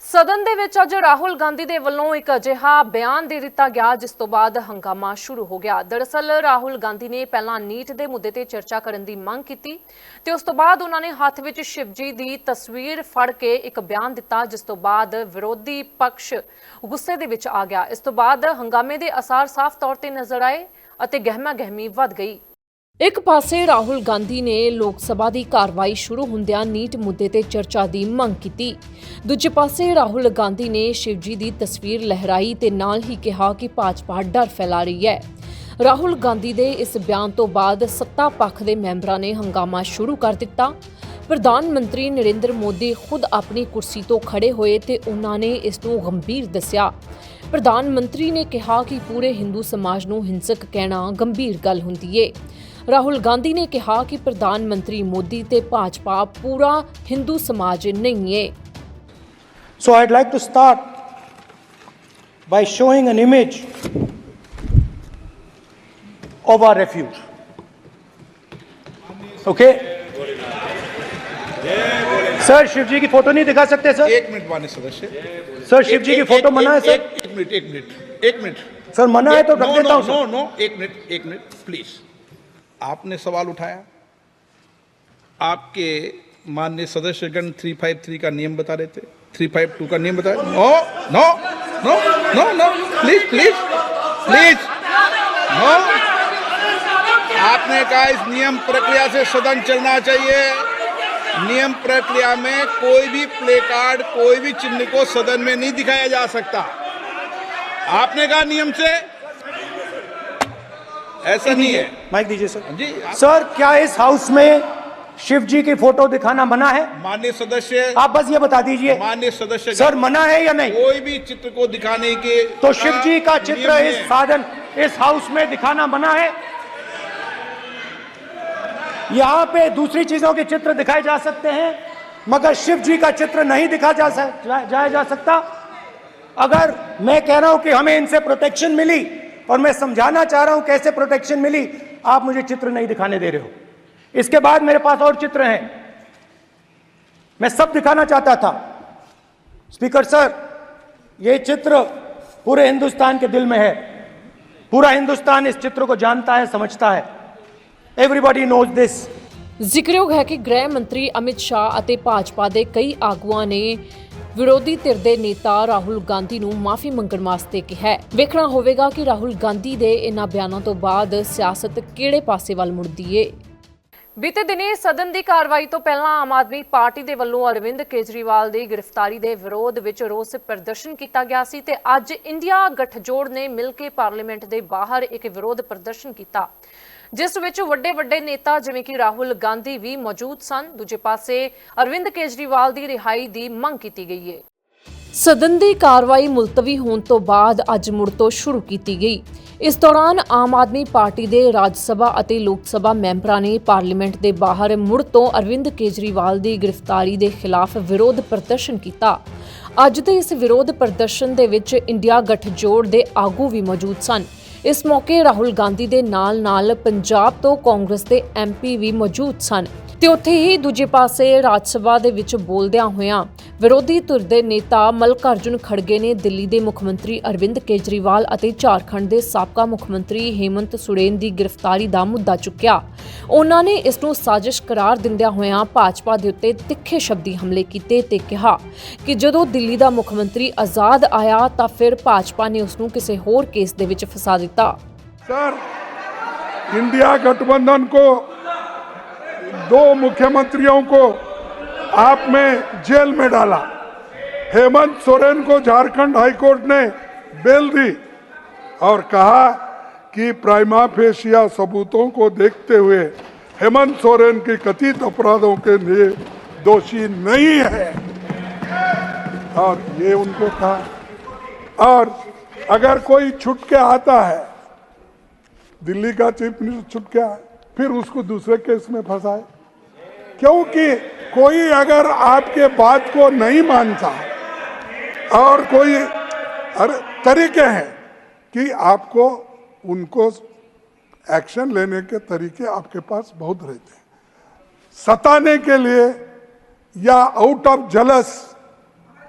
ਸਦਨ ਦੇ ਵਿੱਚ ਅੱਜ ਰਾਹੁਲ ਗਾਂਧੀ ਦੇ ਵੱਲੋਂ ਇੱਕ ਅਜਿਹਾ ਬਿਆਨ ਦੇ ਦਿੱਤਾ ਗਿਆ, ਜਿਸ ਤੋਂ ਬਾਅਦ ਹੰਗਾਮਾ ਸ਼ੁਰੂ ਹੋ ਗਿਆ। ਦਰਅਸਲ, ਰਾਹੁਲ ਗਾਂਧੀ ਨੇ ਪਹਿਲਾਂ ਨੀਟ ਦੇ ਮੁੱਦੇ ਤੇ ਚਰਚਾ ਕਰਨ ਦੀ ਮੰਗ ਕੀਤੀ ਤੇ ਉਸ ਤੋਂ ਬਾਅਦ ਉਹਨਾਂ ਨੇ ਹੱਥ ਵਿੱਚ ਸ਼ਿਵਜੀ ਦੀ ਤਸਵੀਰ ਫੜ ਕੇ ਇੱਕ ਬਿਆਨ ਦਿੱਤਾ, ਜਿਸ ਤੋਂ ਬਾਅਦ ਵਿਰੋਧੀ ਪਕਸ਼ ਗੁੱਸੇ ਦੇ ਵਿੱਚ ਆ ਗਿਆ। ਇਸ ਤੋਂ ਬਾਅਦ ਹੰਗਾਮੇ ਦੇ ਅਸਾਰ ਸਾਫ਼ ਤੌਰ ਤੇ ਨਜ਼ਰ ਆਏ ਅਤੇ ਗਹਿਮਾ ਗਹਿਮੀ ਵੱਧ ਗਈ। ਇੱਕ ਪਾਸੇ ਰਾਹੁਲ ਗਾਂਧੀ ਨੇ ਲੋਕ ਸਭਾ ਦੀ ਕਾਰਵਾਈ ਸ਼ੁਰੂ ਹੁੰਦਿਆਂ ਨੀਟ ਮੁੱਦੇ ਤੇ ਚਰਚਾ ਦੀ ਮੰਗ ਕੀਤੀ। ਦੂਜੇ ਪਾਸੇ ਰਾਹੁਲ ਗਾਂਧੀ ਨੇ ਸ਼ਿਵਜੀ ਦੀ ਤਸਵੀਰ ਲਹਿਰਾਈ ਤੇ ਨਾਲ ਹੀ ਕਿਹਾ ਕਿ ਭਾਜਪਾ ਡਰ ਫੈਲਾ ਰਹੀ ਹੈ। ਰਾਹੁਲ ਗਾਂਧੀ ਦੇ ਇਸ ਬਿਆਨ ਤੋਂ ਬਾਅਦ ਸੱਤਾ ਪੱਖ ਦੇ ਮੈਂਬਰਾਂ ਨੇ ਹੰਗਾਮਾ ਸ਼ੁਰੂ ਕਰ ਦਿੱਤਾ। ਪ੍ਰਧਾਨ ਮੰਤਰੀ ਨਰਿੰਦਰ ਮੋਦੀ ਖੁਦ ਆਪਣੀ ਕੁਰਸੀ ਤੋਂ ਖੜੇ ਹੋਏ ਤੇ ਉਹਨਾਂ ਨੇ ਇਸ ਨੂੰ ਗੰਭੀਰ ਦੱਸਿਆ। ਪ੍ਰਧਾਨ ਮੰਤਰੀ ਨੇ ਕਿਹਾ ਕਿ ਪੂਰੇ ਹਿੰਦੂ ਸਮਾਜ ਨੂੰ ਹਿੰਸਕ ਕਹਿਣਾ ਗੰਭੀਰ ਗੱਲ ਹੁੰਦੀ ਏ ਰਾਹੁਲ ਗਾਂਧੀ ਨੇ ਕਿਹਾ ਕਿ ਪ੍ਰਧਾਨ ਮੰਤਰੀ ਮੋਦੀ ਤੇ ਭਾਜਪਾ ਪੂਰਾ ਹਿੰਦੂ ਸਮਾਜ ਨਹੀਂ ਏ So I'd like to start by showing an image of our refuge. Okay? Sir Shiv ji की फ़ोटो नहीं दिखा सकते सर एक मिनट मान्य सदस्य। सर शिव जी की फ़ोटो मना है सर एक मिनट एक मिनट एक मिनट। सर मना है तो रख देता हूँ नो नो एक मिनट एक मिनट प्लीज़ आपने सवाल उठाया। आपके माननीय सदस्यगण 353 का नियम बता रहे थे। 352 का नियम बता रहे no no no no no please please please no आपने कहा इस नियम प्रक्रिया से सदन चलना चाहिए। नियम प्रक्रिया में कोई भी प्ले कार्ड कोई भी चिन्ह को सदन में नहीं दिखाया जा सकता। आपने कहा नियम से? ऐसा नहीं है। माइक दीजिए सर। जी सर क्या इस हाउस में शिव जी की फ़ोटो दिखाना मना है? माननीय सदस्य आप बस ये बता दीजिए। माननीय सदस्य सर मना है या नहीं? कोई भी चित्र को दिखाने के तो शिव जी का चित्र इस साधन इस हाउस में दिखाना मना है। यहाँ पे दूसरी चीज़ों के चित्र दिखाए जा सकते हैं मगर शिव जी का चित्र नहीं दिखा जा सक जा, जाया जा सकता। अगर मैं कह रहा हूँ कि हमें इनसे प्रोटेक्शन मिली और मैं समझाना चाह रहा हूँ कैसे प्रोटेक्शन मिली आप मुझे चित्र नहीं दिखाने दे रहे हो। इसके बाद मेरे पास और चित्र हैं। मैं सब दिखाना चाहता था। स्पीकर सर ये चित्र पूरे हिंदुस्तान के दिल में है। पूरा हिंदुस्तान इस चित्र को जानता है समझता है। everybody knows this. ਜ਼ਿਕਰਯੋਗ ਹੈ ਕਿ ਗ੍ਰਹਿ ਮੰਤਰੀ ਅਮਿਤ ਸ਼ਾਹ ਅਤੇ ਭਾਜਪਾ ਦੇ ਕਈ ਆਗੂਆਂ ਨੇ ਵਿਰੋਧੀ ਧਿਰ ਦੇ ਨੇਤਾ ਰਾਹੁਲ ਗਾਂਧੀ ਨੂੰ ਮਾਫੀ ਮੰਗਣ ਵਾਸਤੇ ਕਿਹਾ ਹੈ। ਵੇਖਣਾ ਹੋਵੇਗਾ ਕਿ ਰਾਹੁਲ ਗਾਂਧੀ ਦੇ ਇਹਨਾਂ ਬਿਆਨਾਂ ਤੋਂ ਬਾਅਦ ਸਿਆਸਤ ਕਿਹੜੇ ਪਾਸੇ ਵੱਲ ਮੁੜਦੀ ਏ। ਬੀਤੇ ਦਿਨੀ ਸਦਨ ਦੀ ਕਾਰਵਾਈ ਤੋਂ ਪਹਿਲਾਂ ਆਮ ਆਦਮੀ ਪਾਰਟੀ ਦੇ ਵੱਲੋਂ ਅਰਵਿੰਦ ਕੇਜਰੀਵਾਲ ਦੀ ਗ੍ਰਿਫਤਾਰੀ ਦੇ ਵਿਰੋਧ ਵਿੱਚ ਰੋਸ ਪ੍ਰਦਰਸ਼ਨ ਕੀਤਾ ਗਿਆ ਸੀ ਤੇ ਅੱਜ ਇੰਡੀਆ ਗਠਜੋੜ ਨੇ ਮਿਲ ਕੇ ਪਾਰਲੀਮੈਂਟ ਦੇ ਬਾਹਰ ਇੱਕ ਵਿਰੋਧ ਪ੍ਰਦਰਸ਼ਨ ਕੀਤਾ। ਜਿਸ ਵਿੱਚ ਵੱਡੇ ਵੱਡੇ ਨੇਤਾ ਜਿਵੇਂ ਕਿ ਰਾਹੁਲ ਗਾਂਧੀ ਵੀ ਮੌਜੂਦ ਸਨ। ਦੂਜੇ ਪਾਸੇ ਅਰਵਿੰਦ ਕੇਜਰੀਵਾਲ ਦੀ ਰਿਹਾਈ ਦੀ ਮੰਗ ਕੀਤੀ ਗਈ ਹੈ ਸਦਨ ਦੀ ਕਾਰਵਾਈ ਮੁਲਤਵੀ ਹੋਣ ਤੋਂ ਬਾਅਦ ਅੱਜ ਮੁੜ ਤੋਂ ਸ਼ੁਰੂ ਕੀਤੀ ਗਈ। ਇਸ ਦੌਰਾਨ ਆਮ ਆਦਮੀ ਪਾਰਟੀ ਦੇ ਰਾਜ ਸਭਾ ਅਤੇ ਲੋਕ ਸਭਾ ਮੈਂਬਰਾਂ ਨੇ ਪਾਰਲੀਮੈਂਟ ਦੇ ਬਾਹਰ ਮੁੜ ਤੋਂ ਅਰਵਿੰਦ ਕੇਜਰੀਵਾਲ ਦੀ ਗ੍ਰਿਫਤਾਰੀ ਦੇ ਖਿਲਾਫ ਵਿਰੋਧ ਪ੍ਰਦਰਸ਼ਨ ਕੀਤਾ। ਅੱਜ ਦੇ ਇਸ ਵਿਰੋਧ ਪ੍ਰਦਰਸ਼ਨ ਦੇ ਵਿੱਚ ਇੰਡੀਆ ਗਠਜੋੜ ਦੇ ਆਗੂ ਵੀ ਮੌਜੂਦ ਸਨ। ਇਸ ਮੌਕੇ ਰਾਹੁਲ ਗਾਂਧੀ ਦੇ ਨਾਲ-ਨਾਲ ਪੰਜਾਬ ਤੋਂ ਕਾਂਗਰਸ ਦੇ ਐਮਪੀ ਵੀ ਮੌਜੂਦ ਸਨ। ਤੇ ਉੱਥੇ ਹੀ ਦੂਜੇ ਪਾਸੇ ਰਾਜ ਸਭਾ ਦੇ ਵਿੱਚ ਬੋਲਦਿਆਂ ਹੋਇਆਂ ਵਿਰੋਧੀ ਧਿਰ ਦੇ ਨੇਤਾ ਮਲਕਾਰਜੁਨ ਖੜਗੇ ਨੇ ਦਿੱਲੀ ਦੇ ਮੁੱਖ ਮੰਤਰੀ ਅਰਵਿੰਦ ਕੇਜਰੀਵਾਲ ਅਤੇ ਝਾਰਖੰਡ ਦੇ ਸਾਬਕਾ ਮੁੱਖ ਮੰਤਰੀ ਹੇਮੰਤ ਸੁਰੇਨ ਦੀ ਗ੍ਰਿਫਤਾਰੀ ਦਾ ਮੁੱਦਾ ਚੁੱਕਿਆ। ਉਹਨਾਂ ਨੇ ਇਸ ਨੂੰ ਸਾਜ਼ਿਸ਼ ਕਰਾਰ ਦਿੰਦਿਆਂ ਹੋਇਆਂ ਭਾਜਪਾ ਦੇ ਉੱਤੇ ਤਿੱਖੇ ਸ਼ਬਦੀ ਹਮਲੇ ਕੀਤੇ ਤੇ ਕਿਹਾ ਕਿ ਜਦੋਂ ਦਿੱਲੀ ਦਾ ਮੁੱਖ ਮੰਤਰੀ ਆਜ਼ਾਦ ਆਇਆ ਤਾਂ ਫਿਰ ਭਾਜਪਾ ਨੇ ਉਸ ਨੂੰ ਕਿਸੇ ਹੋਰ ਕੇਸ ਦੇ ਵਿੱਚ ਫਸਾ ਦਿੱਤਾ। ਸਰ, ਇੰਡੀਆ ਗਠਬੰਧਨ ਕੋ दो मुख्यमंत्रियों को आपने जेल में डाला। हेमंत सोरेन को झारखंड हाईकोर्ट ने बेल दी और कहा कि प्राइमा फेशिया सबूतों को देखते हुए हेमंत सोरेन के कथित अपराधों के लिए दोषी नहीं है। और ये उनको कहा। और अगर कोई छुट के आता है, दिल्ली का चीफ मिनिस्टर छुट आए, फिर उसको दूसरे केस में फंसाए। क्योंकि कोई अगर आपके बात को नहीं मानता और कोई अरे, तरीके हैं कि आपको उनको एक्शन लेने के तरीके आपके पास बहुत रहते हैं। सताने के लिए या आउट ऑफ़ जलस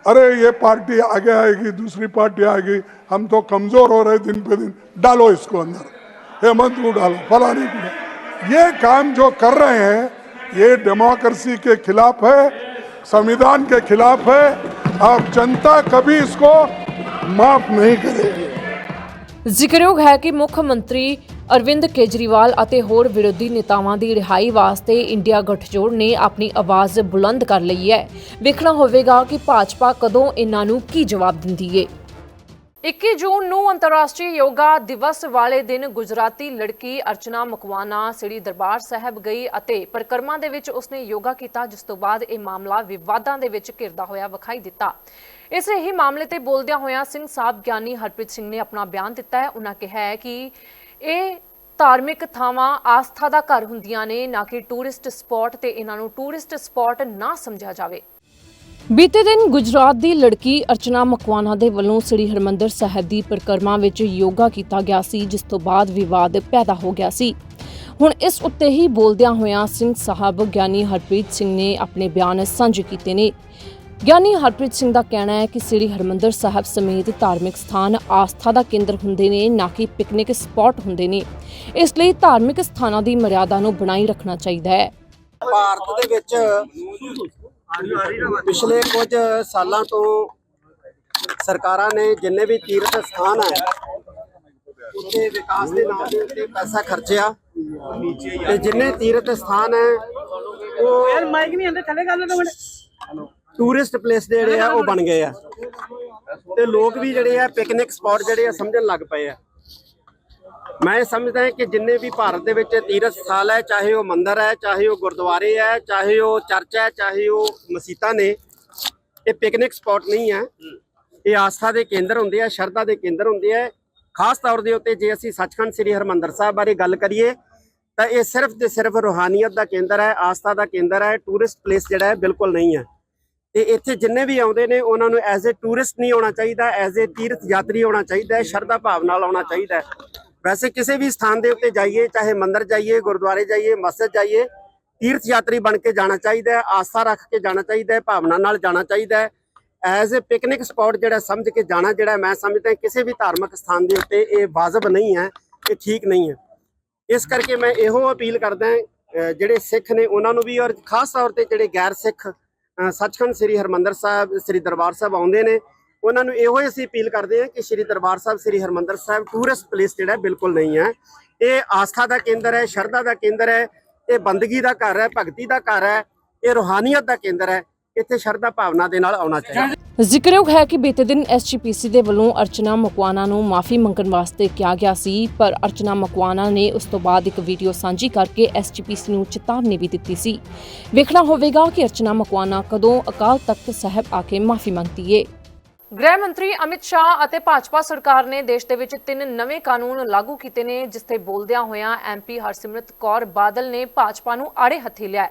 अरे, ये पार्टी आगे आएगी, दूसरी पार्टी आएगी, हम तो कमज़ोर हो रहे दिन पे दिन, डालो इसको अंदर। हेमंत को डालो, फलाने को। ये काम जो कर रहे हैं ये डेमोक्रेसी के खिलाफ है संविधान के खिलाफ है और जनता कभी इसको माफ नहीं करेगी ਜ਼ਿਕਰਯੋਗ ਹੈ ਕਿ ਮੁੱਖ ਮੰਤਰੀ ਅਰਵਿੰਦ ਕੇਜਰੀਵਾਲ ਅਤੇ ਹੋਰ ਵਿਰੋਧੀ ਨੇਤਾਵਾਂ ਦੀ ਰਿਹਾਈ ਵਾਸਤੇ ਇੰਡੀਆ ਗਠਜੋੜ ਨੇ ਆਪਣੀ ਆਵਾਜ਼ ਬੁਲੰਦ ਕਰ ਲਈ ਹੈ ਵੇਖਣਾ ਹੋਵੇਗਾ ਕਿ ਭਾਜਪਾ ਕਦੋਂ ਇਹਨਾਂ ਨੂੰ ਕੀ ਜਵਾਬ ਦਿੰਦੀ ਏ 21 ਜੂਨ ਨੂੰ ਅੰਤਰਰਾਸ਼ਟਰੀ ਯੋਗਾ ਦਿਵਸ ਵਾਲੇ ਦਿਨ ਗੁਜਰਾਤੀ ਲੜਕੀ ਅਰਚਨਾ ਮਕਵਾਨਾ ਸ੍ਰੀ ਦਰਬਾਰ ਸਾਹਿਬ ਗਈ ਅਤੇ ਪਰਿਕਰਮਾ ਦੇ ਵਿੱਚ ਉਸਨੇ ਯੋਗਾ ਕੀਤਾ, ਜਿਸ ਤੋਂ ਬਾਅਦ ਇਹ ਮਾਮਲਾ ਵਿਵਾਦਾਂ ਦੇ ਵਿੱਚ ਘਿਰਦਾ ਹੋਇਆ ਵਿਖਾਈ ਦਿੱਤਾ। ਇਸ ਹੀ ਮਾਮਲੇ ਤੇ ਬੋਲਦਿਆਂ ਹੋਇਆਂ ਸਿੰਘ ਸਾਹਿਬ ਗਿਆਨੀ ਹਰਪ੍ਰੀਤ ਸਿੰਘ ਨੇ ਆਪਣਾ ਬਿਆਨ ਦਿੱਤਾ ਹੈ। ਉਹਨਾਂ ਕਿਹਾ ਹੈ ਕਿ ਇਹ ਧਾਰਮਿਕ ਥਾਵਾਂ ਆਸਥਾ ਦਾ ਘਰ ਹੁੰਦੀਆਂ ਨੇ, ਨਾ ਕਿ ਟੂਰਿਸਟ ਸਪੌਟ ਤੇ ਇਹਨਾਂ ਨੂੰ ਟੂਰਿਸਟ ਸਪੌਟ ਨਾ ਸਮਝਿਆ ਜਾਵੇ। ਬੀਤੇ ਦਿਨ ਗੁਜਰਾਤ ਦੀ ਲੜਕੀ ਅਰਚਨਾ ਮਕਵਾਨਾ ਦੇ ਵੱਲੋਂ ਸ੍ਰੀ ਹਰਮੰਦਰ ਸਾਹਿਬ ਦੀ ਪਰਿਕਰਮਾ ਵਿੱਚ ਯੋਗਾ ਕੀਤਾ ਗਿਆ ਸੀ, ਜਿਸ ਤੋਂ ਬਾਅਦ ਵਿਵਾਦ ਪੈਦਾ ਹੋ ਗਿਆ ਸੀ। ਹੁਣ ਇਸ ਉੱਤੇ ਹੀ ਬੋਲਦਿਆਂ ਹੋਇਆਂ ਸਿੰਘ ਸਾਹਿਬ ਗਿਆਨੀ ਹਰਪ੍ਰੀਤ ਸਿੰਘ ਨੇ ਆਪਣੇ ਬਿਆਨ ਸਾਂਝੇ ਕੀਤੇ ਨੇ। ਗਿਆਨੀ ਹਰਪ੍ਰੀਤ ਸਿੰਘ ਦਾ ਕਹਿਣਾ ਹੈ ਕਿ ਸ੍ਰੀ ਹਰਮੰਦਰ ਸਾਹਿਬ ਸਮੇਤ ਧਾਰਮਿਕ ਸਥਾਨ ਆਸਥਾ ਦਾ ਕੇਂਦਰ ਹੁੰਦੇ ਨੇ, ਨਾ ਕਿ ਪਿਕਨਿਕ ਸਪੌਟ ਹੁੰਦੇ ਨੇ। ਇਸ ਲਈ ਧਾਰਮਿਕ ਸਥਾਨਾਂ ਦੀ ਮਰਿਆਦਾ ਨੂੰ ਬਣਾਈ ਰੱਖਣਾ ਚਾਹੀਦਾ ਹੈ। ਭਾਰਤ ਦੇ ਵਿੱਚ ਪਿਛਲੇ ਕੁਝ ਸਾਲਾਂ ਤੋਂ ਸਰਕਾਰਾਂ ਨੇ ਜਿੰਨੇ ਵੀ ਤੀਰਥ ਸਥਾਨ ਹੈ ਉੱਥੇ ਵਿਕਾਸ ਦੇ ਨਾਮ ਦੇ ਉੱਤੇ ਪੈਸਾ ਖਰਚਿਆ। ਤੇ ਜਿੰਨੇ ਤੀਰਥ ਸਥਾਨ ਹੈ ਉਹ ਯਾਰ ਮਾਈਕ ਨਹੀਂ ਆਂਦੇ ਥੱਲੇ ਗੱਲ ਟੂਰਿਸਟ ਪਲੇਸ ਜਿਹੜੇ ਆ ਉਹ ਬਣ ਗਏ ਆ। ਤੇ ਲੋਕ ਵੀ ਜਿਹੜੇ ਆ ਪਿਕਨਿਕ ਸਪੌਟ ਜਿਹੜੇ ਆ ਸਮਝਣ ਲੱਗ ਪਏ ਆ। ਮੈਂ ਇਹ ਸਮਝਦਾ ਹਾਂ ਕਿ ਜਿੰਨੇ ਵੀ ਭਾਰਤ ਦੇ ਵਿੱਚ ਤੀਰਥ ਸਥਾਨ ਹੈ, ਚਾਹੇ ਉਹ ਮੰਦਿਰ ਹੈ, ਚਾਹੇ ਉਹ ਗੁਰਦੁਆਰੇ ਹੈ, ਚਾਹੇ ਉਹ ਚਰਚ ਹੈ, ਚਾਹੇ ਉਹ ਮਸੀਤਾਂ ਨੇ, ਇਹ ਪਿਕਨਿਕ ਸਪੌਟ ਨਹੀਂ ਹੈ। ਇਹ ਆਸਥਾ ਦੇ ਕੇਂਦਰ ਹੁੰਦੇ ਆ, ਸ਼ਰਧਾ ਦੇ ਕੇਂਦਰ ਹੁੰਦੇ ਆ। ਖਾਸ ਤੌਰ ਦੇ ਉੱਤੇ ਜੇ ਅਸੀਂ ਸੱਚਖੰਡ ਸ੍ਰੀ ਹਰਮੰਦਰ ਸਾਹਿਬ ਬਾਰੇ ਗੱਲ ਕਰੀਏ, ਤਾਂ ਇਹ ਸਿਰਫ ਤੇ ਸਿਰਫ ਰੂਹਾਨੀਅਤ ਦਾ ਕੇਂਦਰ ਹੈ, ਆਸਥਾ ਦਾ ਕੇਂਦਰ ਹੈ ਟੂਰਿਸਟ ਪਲੇਸ ਜਿਹੜਾ ਹੈ, ਬਿਲਕੁਲ ਨਹੀਂ ਹੈ। ਤੇ ਇੱਥੇ ਜਿੰਨੇ ਵੀ ਆਉਂਦੇ ਨੇ, ਉਹਨਾਂ ਨੂੰ ਐਜ਼ ਅ ਟੂਰਿਸਟ ਨਹੀਂ ਆਉਣਾ ਚਾਹੀਦਾ ਐਜ਼ ਅ ਤੀਰਥ ਯਾਤਰੀ ਆਉਣਾ ਚਾਹੀਦਾ ਹੈ, ਸ਼ਰਧਾ ਭਾਵ ਨਾਲ ਆਉਣਾ ਚਾਹੀਦਾ ਹੈ। ਵੈਸੇ ਕਿਸੇ ਵੀ ਸਥਾਨ ਦੇ ਉੱਤੇ ਜਾਈਏ, ਚਾਹੇ ਮੰਦਿਰ ਜਾਈਏ, ਗੁਰਦੁਆਰੇ ਜਾਈਏ, ਮਸਜਿਦ ਜਾਈਏ ਤੀਰਥ ਯਾਤਰੀ ਬਣ ਕੇ ਜਾਣਾ ਚਾਹੀਦਾ ਹੈ ਆਸਥਾ ਰੱਖ ਕੇ ਜਾਣਾ ਚਾਹੀਦਾ ਹੈ, ਭਾਵਨਾ ਨਾਲ ਜਾਣਾ ਚਾਹੀਦਾ ਹੈ। ਐਜ਼ ਅ ਪਿਕਨਿਕ ਸਪੌਟ ਜਿਹੜਾ ਸਮਝ ਕੇ ਜਾਣਾ, ਜਿਹੜਾ ਮੈਂ ਸਮਝਦਾ ਕਿਸੇ ਵੀ ਧਾਰਮਿਕ ਸਥਾਨ ਦੇ ਉੱਤੇ ਇਹ ਵਾਜਬ ਨਹੀਂ ਹੈ, ਇਹ ਠੀਕ ਨਹੀਂ ਹੈ। ਇਸ ਕਰਕੇ ਮੈਂ ਇਹੋ ਅਪੀਲ ਕਰਦਾ ਜਿਹੜੇ ਸਿੱਖ ਨੇ ਉਹਨਾਂ ਨੂੰ ਵੀ ਔਰ ਖਾਸ ਤੌਰ ਤੇ ਜਿਹੜੇ ਗੈਰ ਸਿੱਖ ਸੱਚਖੰਡ ਸ੍ਰੀ ਹਰਮੰਦਰ ਸਾਹਿਬ, ਸ੍ਰੀ ਦਰਬਾਰ ਸਾਹਿਬ ਆਉਂਦੇ ਨੇ ਉਹਨਾਂ ਨੂੰ ਇਹੋ ਹੀ ਅਸੀਂ ਅਪੀਲ ਕਰਦੇ ਹਾਂ ਕਿ ਸ੍ਰੀ ਦਰਬਾਰ ਸਾਹਿਬ, ਸ੍ਰੀ ਹਰਮੰਦਰ ਸਾਹਿਬ ਟੂਰਿਸਟ ਪਲੇਸ ਜਿਹੜਾ ਬਿਲਕੁਲ ਨਹੀਂ ਹੈ। ਇਹ ਆਸਥਾ ਦਾ ਕੇਂਦਰ ਹੈ, ਸ਼ਰਧਾ ਦਾ ਕੇਂਦਰ ਹੈ, ਇਹ ਬੰਦਗੀ ਦਾ ਘਰ ਹੈ, ਭਗਤੀ ਦਾ ਘਰ ਹੈ, ਇਹ ਰੂਹਾਨੀਅਤ ਦਾ ਕੇਂਦਰ ਹੈ। ਇੱਥੇ ਸ਼ਰਧਾ ਭਾਵਨਾ ਦੇ ਨਾਲ ਆਉਣਾ ਚਾਹੀਦਾ ਜ਼ਿਕਰਯੋਗ ਹੈ ਕਿ ਬੀਤੇ ਦਿਨ ਐਸਜੀਪੀਸੀ ਦੇ ਵੱਲੋਂ ਅਰਚਨਾ ਮਕਵਾਨਾ ਨੂੰ ਮਾਫੀ ਮੰਗਣ ਵਾਸਤੇ ਕਿਹਾ ਗਿਆ ਸੀ, ਪਰ ਅਰਚਨਾ ਮਕਵਾਨਾ ਨੇ ਉਸ ਤੋਂ ਬਾਅਦ ਇੱਕ ਵੀਡੀਓ ਸਾਂਝੀ ਕਰਕੇ ਐਸਜੀਪੀਸੀ ਨੂੰ ਚੇਤਾਵਨੀ ਵੀ ਦਿੱਤੀ ਸੀ। ਵੇਖਣਾ ਹੋਵੇਗਾ ਕਿ ਅਰਚਨਾ ਮਕਵਾਨਾ ਕਦੋਂ ਅਕਾਲ ਤਖਤ ਸਾਹਿਬ ਆ ਕੇ ਮਾਫੀ ਮੰਗਦੀ ਏ। ਗ੍ਰਹਿ ਮੰਤਰੀ ਅਮਿਤ ਸ਼ਾਹ ਅਤੇ ਭਾਜਪਾ ਸਰਕਾਰ ਨੇ ਦੇਸ਼ ਦੇ ਵਿੱਚ ਤਿੰਨ ਨਵੇਂ ਕਾਨੂੰਨ ਲਾਗੂ ਕੀਤੇ ਨੇ ਜਿਸ ਤੇ ਬੋਲਦਿਆਂ ਹੋਇਆਂ ਐਮਪੀ ਹਰਸਿਮਰਤ ਕੌਰ ਬਾਦਲ ਨੇ ਭਾਜਪਾ ਨੂੰ ਆੜੇ ਹੱਥੀ ਲਿਆ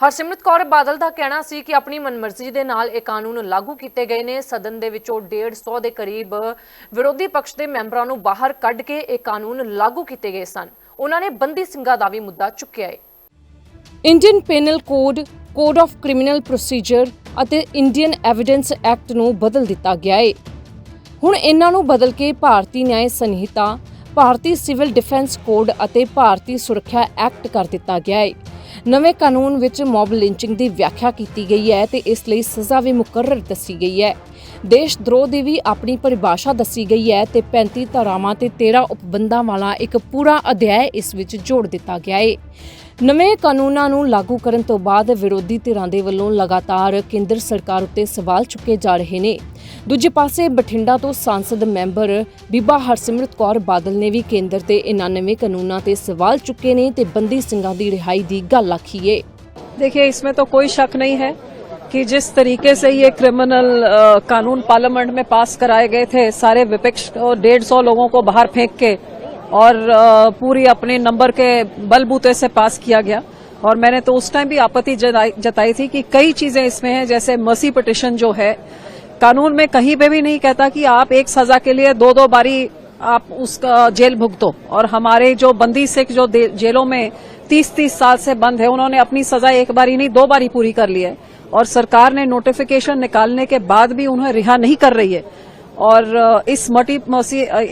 ਹਰਸਿਮਰਤ ਕੌਰ ਬਾਦਲ ਦਾ ਕਹਿਣਾ ਸੀ ਕਿ ਆਪਣੀ ਮਨਮਰਜ਼ੀ ਦੇ ਨਾਲ ਇਹ ਕਾਨੂੰਨ ਲਾਗੂ ਕੀਤੇ ਗਏ ਨੇ। ਸਦਨ ਦੇ ਵਿੱਚੋਂ 150 ਦੇ ਕਰੀਬ ਵਿਰੋਧੀ ਪਕਸ਼ ਦੇ ਮੈਂਬਰਾਂ ਨੂੰ ਬਾਹਰ ਕੱਢ ਕੇ ਇਹ ਕਾਨੂੰਨ ਲਾਗੂ ਕੀਤੇ ਗਏ ਸਨ। ਉਹਨਾਂ ਨੇ ਬੰਦੀ ਸਿੰਘਾਂ ਦਾ ਵੀ ਮੁੱਦਾ ਚੁੱਕਿਆ ਹੈ। Indian penal code code of criminal procedure ਅਤੇ ਇੰਡੀਅਨ ਐਵੀਡੈਂਸ ਐਕਟ ਨੂੰ ਬਦਲ ਦਿੱਤਾ ਗਿਆ ਹੈ ਹੁਣ ਇਹਨਾਂ ਨੂੰ ਬਦਲ ਕੇ Bharatiya Nyaya Sanhita, Bharatiya civil defence code ਅਤੇ ਭਾਰਤੀ ਸੁਰੱਖਿਆ ਐਕਟ ਕਰ ਦਿੱਤਾ ਗਿਆ ਹੈ ਨਵੇਂ ਕਾਨੂੰਨ ਵਿੱਚ ਮੌਬ ਲਿੰਚਿੰਗ ਦੀ ਵਿਆਖਿਆ ਕੀਤੀ ਗਈ ਹੈ ਤੇ ਇਸ ਲਈ ਸਜ਼ਾ ਵੀ ਮੁਕਰਰ ਦੱਸੀ ਗਈ ਹੈ। ਦੇਸ਼ ਦਰੋਹ ਦੀ ਵੀ ਆਪਣੀ ਪਰਿਭਾਸ਼ਾ ਦੱਸੀ ਗਈ ਹੈ ਤੇ 35 ਧਾਰਾਵਾਂ ਤੇ 13 ਉਪਬੰਧਾਂ ਵਾਲਾ ਇੱਕ ਪੂਰਾ ਅਧਿਆਇ ਇਸ ਵਿੱਚ ਜੋੜ ਦਿੱਤਾ ਗਿਆ ਹੈ ਨਵੇਂ ਕਾਨੂੰਨਾਂ ਨੂੰ ਲਾਗੂ ਕਰਨ ਤੋਂ ਬਾਅਦ ਵਿਰੋਧੀ ਧਿਰਾਂ ਦੇ ਵੱਲੋਂ ਲਗਾਤਾਰ ਕੇਂਦਰ ਸਰਕਾਰ ਉੱਤੇ ਸਵਾਲ ਚੁੱਕੇ ਜਾ ਰਹੇ ਨੇ ਦੂਜੇ ਪਾਸੇ ਬਠਿੰਡਾ ਤੋਂ ਸੰਸਦ ਮੈਂਬਰ ਬੀਬਾ ਹਰਸਿਮਰਤ ਕੌਰ ਬਾਦਲ ਨੇ ਵੀ ਕੇਂਦਰ ਤੇ ਇਨ੍ਹਾਂ ਨਵੇਂ ਕਾਨੂੰਨਾਂ ਤੇ ਸਵਾਲ ਚੁੱਕੇ ਨੇ ਤੇ ਬੰਦੀ ਸਿੰਘਾਂ ਦੀ ਰਿਹਾਈ ਦੀ ਗੱਲ ਆਖੀ ਏ देखिए इसमें तो कोई शक नहीं है कि जिस तरीके से ये क्रिमिनल अ, कानून पार्लियामेंट में पास कराए गए थे सारे विपक्ष और डेढ़ सौ लोगों को बाहर फेंक के और पूरी अपने नंबर के बलबूते से पास किया गया। और मैंने तो उस टाइम भी आपत्ति जताई थी कि कई चीज़ें इसमें हैं, जैसे मसी पिटिशन जो है। कानून में कहीं पे भी नहीं कहता कि आप एक सजा के लिए दो दो बारी आप उसका जेल भुगतो। और हमारे जो बंदी सिख जो जेलों में तीस तीस साल से बंद है, उन्होंने अपनी सजा एक बारी नहीं, दो बारी पूरी कर ली है। और सरकार ने नोटिफिकेशन निकालने के बाद भी उन्हें रिहा नहीं कर रही है। और इस मटी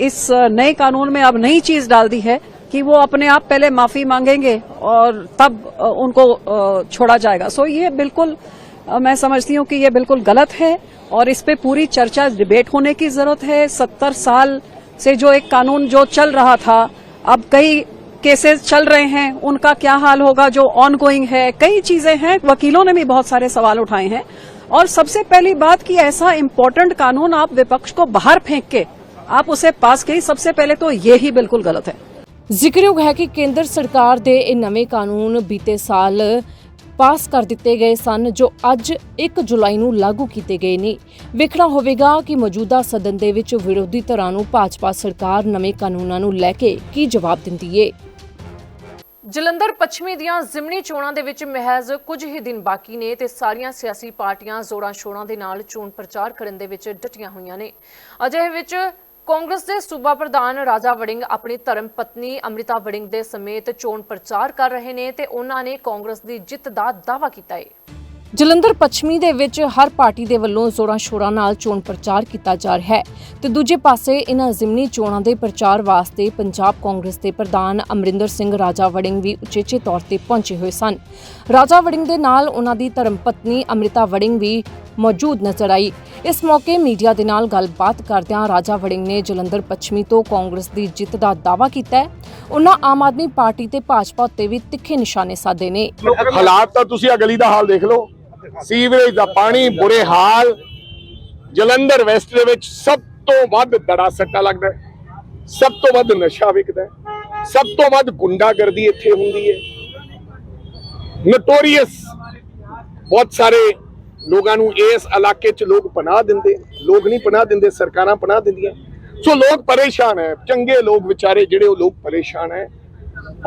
इस नए कानून में अब नई चीज़ डाल दी है कि वो अपने आप पहले माफ़ी मांगेंगे और तब उनको छोड़ा जाएगा। सो ये बिल्कुल मैं समझती हूँ कि ये बिल्कुल गलत है और इस पे पूरी चर्चा, डिबेट होने की ज़रूरत है। सत्तर साल से जो एक कानून जो चल रहा था, अब कई केसेस चल रहे हैं, उनका क्या हाल होगा, जो ऑन गोइंग है, कई चीज़ें हैं। वकीलों ने भी बहुत सारे सवाल उठाए हैं। और सबसे पहली बात कि ऐसा इम्पोर्टेंट कानून आप विपक्ष को बाहर फेंक के आप उसे पास करें सबसे पहले तो ये ही बिल्कुल गलत है ਜ਼ਿਕਰਯੋਗ ਹੈ ਕਿ ਕੇਂਦਰ ਸਰਕਾਰ ਦੇ ਇਹ ਨਵੇਂ ਕਾਨੂੰਨ ਬੀਤੇ ਸਾਲ ਪਾਸ ਕਰ ਦਿੱਤੇ ਗਏ ਸਨ ਜੋ ਅੱਜ 1 ਜੁਲਾਈ ਨੂੰ ਲਾਗੂ ਕੀਤੇ ਗਏ ਨੇ ਵੇਖਣਾ ਹੋਵੇਗਾ ਕਿ ਮੌਜੂਦਾ ਸਦਨ ਦੇ ਵਿੱਚ ਵਿਰੋਧੀ ਧਿਰਾਂ ਨੂੰ ਭਾਜਪਾ ਸਰਕਾਰ ਨਵੇਂ ਕਾਨੂੰਨਾਂ ਨੂੰ ਲੈ ਕੇ ਕੀ ਜਵਾਬ ਦਿੰਦੀ ਏ ਜਲੰਧਰ ਪੱਛਮੀ ਦੀਆਂ ਜ਼ਿਮਨੀ ਚੋਣਾਂ ਦੇ ਵਿੱਚ ਮਹਿਜ਼ ਕੁਝ ਹੀ ਦਿਨ ਬਾਕੀ ਨੇ ਤੇ ਸਾਰੀਆਂ ਸਿਆਸੀ ਪਾਰਟੀਆਂ ਜ਼ੋਰਾਂ ਸ਼ੋਰਾਂ ਦੇ ਨਾਲ ਚੋਣ ਪ੍ਰਚਾਰ ਕਰਨ ਦੇ ਵਿੱਚ ਡਟੀਆਂ ਹੋਈਆਂ ਨੇ। ਅਜਿਹੇ ਵਿੱਚ ਕਾਂਗਰਸ ਦੇ ਸੂਬਾ ਪ੍ਰਧਾਨ ਰਾਜਾ ਵੜਿੰਗ ਆਪਣੀ ਧਰਮ ਪਤਨੀ ਅੰਮ੍ਰਿਤਾ ਵੜਿੰਗ ਦੇ ਸਮੇਤ ਚੋਣ ਪ੍ਰਚਾਰ ਕਰ ਰਹੇ ਨੇ ਤੇ ਉਹਨਾਂ ਨੇ ਕਾਂਗਰਸ ਦੀ ਜਿੱਤ ਦਾ ਦਾਅਵਾ ਕੀਤਾ ਹੈ ਜਲੰਧਰ ਪੱਛਮੀ ਦੇ ਵਿੱਚ ਹਰ ਪਾਰਟੀ ਦੇ ਵੱਲੋਂ ਜ਼ੋਰਾਂ ਸ਼ੋਰਾਂ ਨਾਲ ਚੋਣ ਪ੍ਰਚਾਰ ਕੀਤਾ ਜਾ ਰਿਹਾ ਹੈ ਤੇ ਦੂਜੇ ਪਾਸੇ ਇਹਨਾਂ ਜ਼ਿਮਨੀ ਚੋਣਾਂ ਦੇ ਪ੍ਰਚਾਰ ਵਾਸਤੇ ਪੰਜਾਬ ਕਾਂਗਰਸ ਦੇ ਪ੍ਰਧਾਨ ਅਮਰਿੰਦਰ ਸਿੰਘ ਰਾਜਾ ਵੜਿੰਗ ਵੀ ਉਚੇਚੇ ਤੌਰ ਤੇ ਪਹੁੰਚੇ ਹੋਏ ਸਨ। ਰਾਜਾ ਵੜਿੰਗ ਦੇ ਨਾਲ ਉਹਨਾਂ ਦੀ ਧਰਮ ਪਤਨੀ ਅੰਮ੍ਰਿਤਾ ਵੜਿੰਗ ਵੀ ਮੌਜੂਦ ਨਜ਼ਰ ਆਈ। ਇਸ ਮੌਕੇ ਮੀਡੀਆ ਦੇ ਨਾਲ ਗੱਲਬਾਤ ਕਰਦਿਆਂ ਰਾਜਾ ਵੜਿੰਗ ਨੇ ਜਲੰਧਰ ਪੱਛਮੀ ਤੋਂ ਕਾਂਗਰਸ ਦੀ ਜਿੱਤ ਦਾ ਦਾਅਵਾ ਕੀਤਾ ਹੈ। ਉਹਨਾਂ ਆਮ ਆਦਮੀ ਪਾਰਟੀ ਤੇ ਭਾਜਪਾ ਉੱਤੇ ਵੀ ਤਿੱਖੇ ਨਿਸ਼ਾਨੇ ਸਾਧੇ ਨੇ। ਹਾਲਾਤ ਤਾਂ ਤੁਸੀਂ ਆ ਦਾ ਹਾਲ ਦੇਖ ਲਓ। ਸੀਵਰੇਜ ਦਾ ਪਾਣੀ, ਬੁਰੇ ਹਾਲ, ਜਲੰਧਰ ਵੈਸਟ ਦੇ ਵਿੱਚ ਸਭ ਤੋਂ ਵੱਧ ਦੜਾ ਸੱਟਾ ਲੱਗਦਾ ਸਭ ਤੋਂ ਵੱਧ ਨਸ਼ਾ ਵਿਕਦਾ ਸਭ ਤੋਂ ਵੱਧ ਗੁੰਡਾਗਰਦੀ ਇੱਥੇ ਹੁੰਦੀ ਹੈ। ਨੋਟੋਰੀਅਸ ਬਹੁਤ ਸਾਰੇ ਲੋਕਾਂ ਨੂੰ ਇਸ ਇਲਾਕੇ 'ਚ ਲੋਕ ਪਨਾਹ ਦਿੰਦੇ ਲੋਕ ਨਹੀਂ ਪਨਾਹ ਦਿੰਦੇ, ਸਰਕਾਰਾਂ ਪਨਾਹ ਦਿੰਦੀਆਂ। ਸੋ ਲੋਕ ਪਰੇਸ਼ਾਨ ਹੈ। ਚੰਗੇ ਲੋਕ ਵਿਚਾਰੇ ਜਿਹੜੇ ਉਹ ਲੋਕ ਪਰੇਸ਼ਾਨ ਹੈ।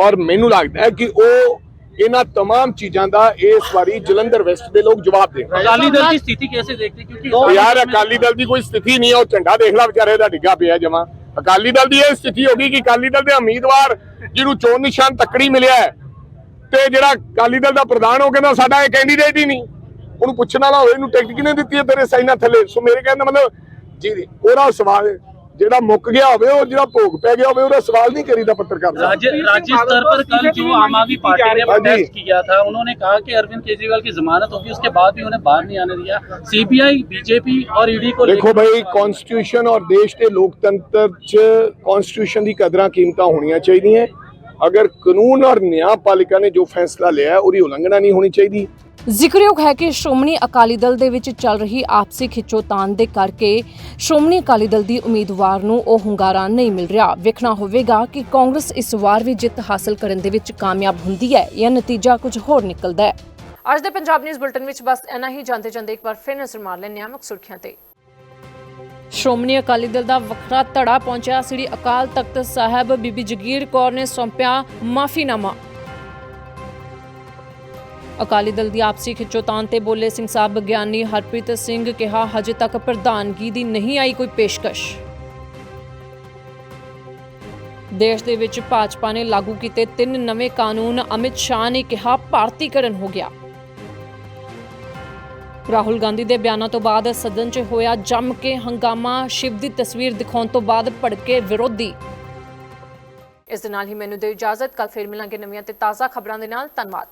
ਔਰ ਮੈਨੂੰ ਲੱਗਦਾ ਹੈ ਕਿ ਉਹ ਇਹਨਾਂ तमाम ਚੀਜ਼ਾਂ ਦਾ ਇਸ ਵਾਰੀ ਜਲੰਧਰ ਵੈਸਟ ਦੇ ਲੋਕ ਜਵਾਬ ਦੇਣਗੇ अकाली दल की स्थिति कैसे देखते हैं? क्योंकि ਉਹ ਯਾਰ ਅਕਾਲੀ ਦਲ ਦੀ ਕੋਈ ਸਥਿਤੀ ਨਹੀਂ ਹੈ ਉਹ ਝੰਡਾ ਦੇਖ ਲੈ ਵਿਚਾਰੇ ਦਾ ਡਿੱਗਾ ਪਿਆ ਜਮਾ ਅਕਾਲੀ ਦਲ ਦੀ ਇਹ ਸਥਿਤੀ ਹੋ ਗਈ ਕਿ ਅਕਾਲੀ ਦਲ ਦੇ ਉਮੀਦਵਾਰ ਜਿਹਨੂੰ ਚੋਣ ਨਿਸ਼ਾਨ ਤੱਕੜੀ ਮਿਲਿਆ ਹੈ ਤੇ ਜਿਹੜਾ ਅਕਾਲੀ ਦਲ ਦਾ ਪ੍ਰਧਾਨ ਉਹ ਕਹਿੰਦਾ ਸਾਡਾ ਇਹ ਕੈਂਡੀਡੇਟ ਹੀ ਨਹੀਂ ਉਹਨੂੰ ਪੁੱਛਣ ਵਾਲਾ ਹੋਵੇ ਇਹਨੂੰ ਟਿਕਟ ਕਿਹਨੇ ਦਿੱਤੀ ਹੈ ਤੇਰੇ ਸਾਈਨਾਂ ਥੱਲੇ ਸੋ ਮੇਰੇ ਕਹਿਣ ਦਾ ਮਤਲਬ ਜੀ ਉਹਦਾ ਸਵਾਲ ਜਿਹੜਾ ਮੁੱਕ ਗਿਆ ਹੋਵੇ ਉਹ ਜਿਹੜਾ ਭੋਗ ਪੈ ਗਿਆ ਹੋਵੇ ਉਹਦਾ ਸਵਾਲ ਨਹੀਂ ਕਰੀਦਾ ਪੱਤਰਕਾਰ ਸਾਹਿਬ राज्य राज्य स्तर पर कल जो आम आदमी पार्टी ने हाँ जी। प्रोटेस्ट किया था उन्होंने कहा कि अरविंद केजरीवाल की जमानत होगी उसके बाद भी उन्हें बाहर नहीं आने दिया सीबीआई बीजेपी और ईडी को ਦੇਖੋ लेकर- ਭਾਈ ਕਨਸਟੀਟਿਊਸ਼ਨ ਔਰ ਦੇਸ਼ ਦੇ ਲੋਕਤੰਤਰ 'ਚ ਕਨਸਟੀਟਿਊਸ਼ਨ ਦੀ ਕਦਰਾਂ ਕੀਮਤਾਂ ਹੋਣੀਆਂ ਚਾਹੀਦੀਆਂ ਅਗਰ ਕਾਨੂੰਨ ਔਰ ਨਿਆਂਪਾਲਿਕਾ ਨੇ ਜੋ ਫੈਸਲਾ ਲਿਆ ਹੈ, ਉਹਦੀ ਉਲੰਘਣਾ ਨਹੀਂ ਹੋਣੀ ਚਾਹੀਦੀ। ਜ਼ਿਕਰਯੋਗ ਹੈ ਕਿ ਸ਼੍ਰੋਮਣੀ ਅਕਾਲੀ ਦਲ ਦੇ ਵਿੱਚ ਚੱਲ ਰਹੀ ਆਪਸੀ ਖਿੱਚੋਤਾਣ ਦੇ ਕਰਕੇ ਸ਼੍ਰੋਮਣੀ ਅਕਾਲੀ ਦਲ ਦੀ ਉਮੀਦਵਾਰ ਨੂੰ ਉਹ ਹੁੰਗਾਰਾ ਨਹੀਂ ਮਿਲ ਰਿਹਾ। ਵੇਖਣਾ ਹੋਵੇਗਾ ਕਿ ਕਾਂਗਰਸ ਇਸ ਵਾਰ ਵੀ ਜਿੱਤ ਹਾਸਲ ਕਰਨ ਦੇ ਵਿੱਚ ਕਾਮਯਾਬ ਹੁੰਦੀ ਹੈ ਜਾਂ ਨਤੀਜਾ ਕੁਝ ਹੋਰ ਨਿਕਲਦਾ ਹੈ। ਅੱਜ ਦੇ ਪੰਜਾਬ ਨਿਊਜ਼ ਬੁਲਟਨ ਵਿੱਚ ਬਸ ਇੰਨਾ ਹੀ। ਜਾਂਦੇ ਜਾਂਦੇ ਇੱਕ ਵਾਰ ਫਿਰ ਨਜ਼ਰ ਮਾਰ ਲੈਂਦੇ ਹਾਂ ਮੁੱਖ ਸੁਰਖੀਆਂ ਤੇ। ਸ਼੍ਰੋਮਣੀ ਅਕਾਲੀ ਦਲ ਦਾ ਵੱਖਰਾ ਧੜਾ ਪਹੁੰਚਿਆ। ਸ੍ਰੀ ਅਕਾਲ ਤਖਤ ਸਾਹਿਬ ਬੀਬੀ ਜਗੀਰ ਕੌਰ ਨੇ ਸੌਂਪਿਆ ਮਾਫੀਨਾਮਾ। ਅਕਾਲੀ ਦਲ ਦੀ ਆਪਸੀ ਖਿੱਚੋਤਾਨ ਤੇ ਬੋਲੇ ਸਿੰਘ ਸਾਹਿਬ ਗਿਆਨੀ ਹਰਪ੍ਰੀਤ ਸਿੰਘ ਕਿਹਾ, ਹਜੇ ਤੱਕ ਪ੍ਰਧਾਨਗੀ ਦੀ ਨਹੀਂ ਆਈ ਕੋਈ ਪੇਸ਼ਕਸ਼। ਦੇਸ਼ ਦੇ ਵਿੱਚ ਭਾਜਪਾ ਨੇ ਲਾਗੂ ਕੀਤੇ ਤਿੰਨ ਨਵੇਂ ਕਾਨੂੰਨ। ਅਮਿਤ ਸ਼ਾਹ ਨੇ ਕਿਹਾ, ਭਾਰਤੀਕਰਨ ਹੋ ਗਿਆ। ਰਾਹੁਲ ਗਾਂਧੀ ਦੇ ਬਿਆਨਾਂ ਤੋਂ ਬਾਅਦ ਸਦਨ 'ਚ ਹੋਇਆ ਜੰਮ ਕੇ ਹੰਗਾਮਾ। ਸ਼ਿਵ ਦੀ ਤਸਵੀਰ ਦਿਖਾਉਣ ਤੋਂ ਬਾਅਦ ਭੜਕੇ ਵਿਰੋਧੀ। ਇਸ ਦੇ ਨਾਲ ਹੀ ਮੈਨੂੰ ਦਿਓ ਇਜਾਜ਼ਤ। ਕੱਲ ਫੇਰ ਮਿਲਾਂਗੇ ਨਵੀਆਂ ਤੇ ਤਾਜ਼ਾ ਖਬਰਾਂ ਦੇ ਨਾਲ। ਧੰਨਵਾਦ।